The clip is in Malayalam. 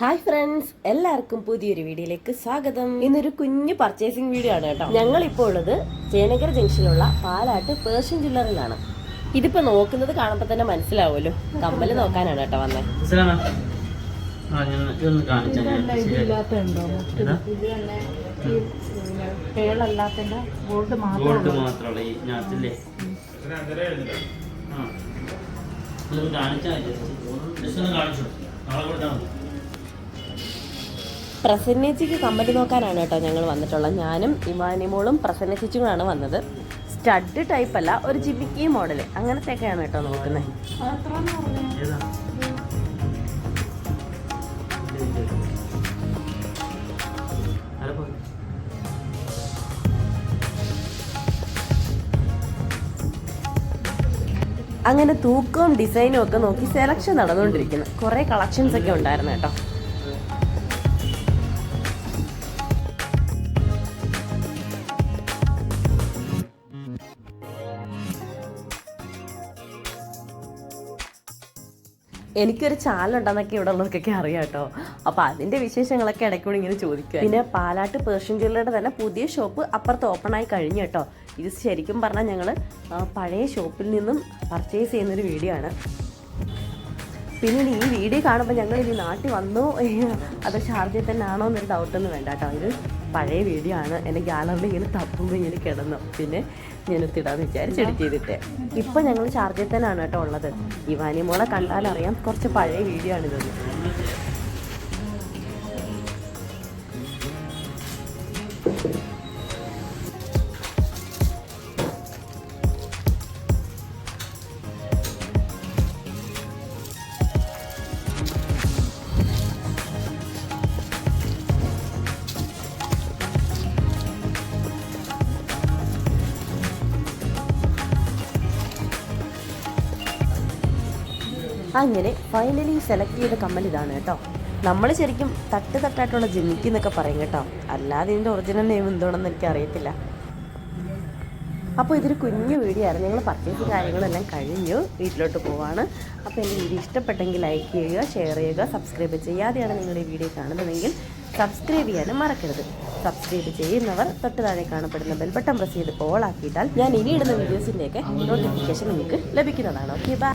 ഹായ് ഫ്രണ്ട്സ് എല്ലാവർക്കും പുതിയൊരു വീഡിയോയിലേക്ക് സ്വാഗതം. ഇന്നൊരു കുഞ്ഞു പർച്ചേസിംഗ് വീഡിയോ ആണ് കേട്ടോ. ഞങ്ങൾ ഇപ്പോൾ ഉള്ളത് ചേനകര ജംഗ്ഷനിലുള്ള പാലാട്ട് പേർഷ്യൻ ജില്ലറിലാണ് ഇതിപ്പോ നോക്കുന്നത് കാണുമ്പോൾ തന്നെ മനസ്സിലാവുമല്ലോ. കമ്മൽ നോക്കാനാണ് കേട്ടോ വന്നത് കാണിച്ചു പ്രസന്നേച്ചിക്ക് കമ്പനി നോക്കാനാണ് കേട്ടോ ഞങ്ങൾ വന്നിട്ടുള്ളത്. ഞാനും ഇമാനിമോളും പ്രസന്നേച്ചിച്ചുമാണ് വന്നത്. സ്റ്റഡ് ടൈപ്പ് അല്ല ഒരു ജിബിക്കി മോഡൽ അങ്ങനത്തെയൊക്കെയാണ് കേട്ടോ നോക്കുന്നത്. അങ്ങനെ തൂക്കവും ഡിസൈനും ഒക്കെ നോക്കി സെലക്ഷൻ നടന്നുകൊണ്ടിരിക്കുന്നു. കുറേ കളക്ഷൻസ് ഒക്കെ ഉണ്ടായിരുന്നു കേട്ടോ. എനിക്കൊരു ചാലുണ്ടെന്നൊക്കെ ഇവിടെ ഉള്ളവർക്കൊക്കെ അറിയാം കേട്ടോ. അപ്പോൾ അതിന്റെ വിശേഷങ്ങളൊക്കെ ഇടയ്ക്കൂടി ഇങ്ങനെ ചോദിക്കുക പിന്നെ പാലാട്ട് പേർഷ്യൻ ജ്വല്ലറിയുടെ തന്നെ പുതിയ ഷോപ്പ് അപ്പുറത്ത് ഓപ്പൺ ആയി കഴിഞ്ഞു കേട്ടോ. ഇത് ശരിക്കും പറഞ്ഞാൽ ഞങ്ങൾ പഴയ ഷോപ്പിൽ നിന്നും പർച്ചേസ് ചെയ്യുന്നൊരു വീഡിയോ ആണ്. പിന്നെ ഈ വീഡിയോ കാണുമ്പോൾ ഞങ്ങൾ ഇനി നാട്ടിൽ വന്നു. അത് ഷാർജയിൽ തന്നെ ആണോ എന്നൊരു ഡൗട്ടൊന്നും വേണ്ട കേട്ടോ. ഇത് പഴയ വീഡിയോ ആണ്. എന്റെ ഗ്യാലറിയിൽ ഇങ്ങനെ തപ്പുമ്പോൾ ഇങ്ങനെ കിടന്നു. പിന്നെ ഞാൻ ഞാനൊത്തിടാന്ന് വിചാരിച്ച് എഡിറ്റ് ചെയ്തിട്ട്. ഇപ്പം ഞങ്ങൾ ഷാർജയിൽ തന്നെയാണ് കേട്ടോ ഉള്ളത്. ഇവാനി മോളെ കണ്ടാലറിയാം കുറച്ച് പഴയ വീഡിയോ ആണ് ആണിതൊന്ന് അങ്ങനെ ഫൈനലി സെലക്ട് ചെയ്ത കമ്മൽ ഇതാണ് കേട്ടോ. നമ്മൾ ശരിക്കും തട്ട് തട്ടായിട്ടുള്ള ജിമ്മിക്ക് എന്നൊക്കെ പറയും കേട്ടോ. അല്ലാതെ ഇതിന്റെ ഒറിജിനൽ നെയിം എന്താണെന്ന് എനിക്ക് അറിയത്തില്ല അപ്പോൾ ഇതൊരു കുഞ്ഞു വീഡിയോ ആയിരുന്നു. ഞങ്ങൾ പർച്ചേസ് കാര്യങ്ങളെല്ലാം കഴിഞ്ഞു. വീട്ടിലോട്ട് പോവാണ്. അപ്പോൾ എന്റെ വീഡിയോ ഇഷ്ടപ്പെട്ടെങ്കിൽ ലൈക്ക് ചെയ്യുക ഷെയർ ചെയ്യുക സബ്സ്ക്രൈബ് ചെയ്യാതെയാണ് നിങ്ങൾ ഈ വീഡിയോ കാണുന്നതെങ്കിൽ സബ്സ്ക്രൈബ് ചെയ്യാനും മറക്കരുത്. സബ്സ്ക്രൈബ് ചെയ്യുന്നവർ തൊട്ട് താഴെ കാണപ്പെടുന്ന ബെൽ ബട്ടൺ പ്രസ് ചെയ്ത് ഓൾ ആക്കിയിട്ടാൽ ഞാൻ ഇനി ഇടുന്ന വീഡിയോസിന്റെയൊക്കെ നോട്ടിഫിക്കേഷൻ നിങ്ങൾക്ക് ലഭിക്കുന്നതാണ്. Okay bye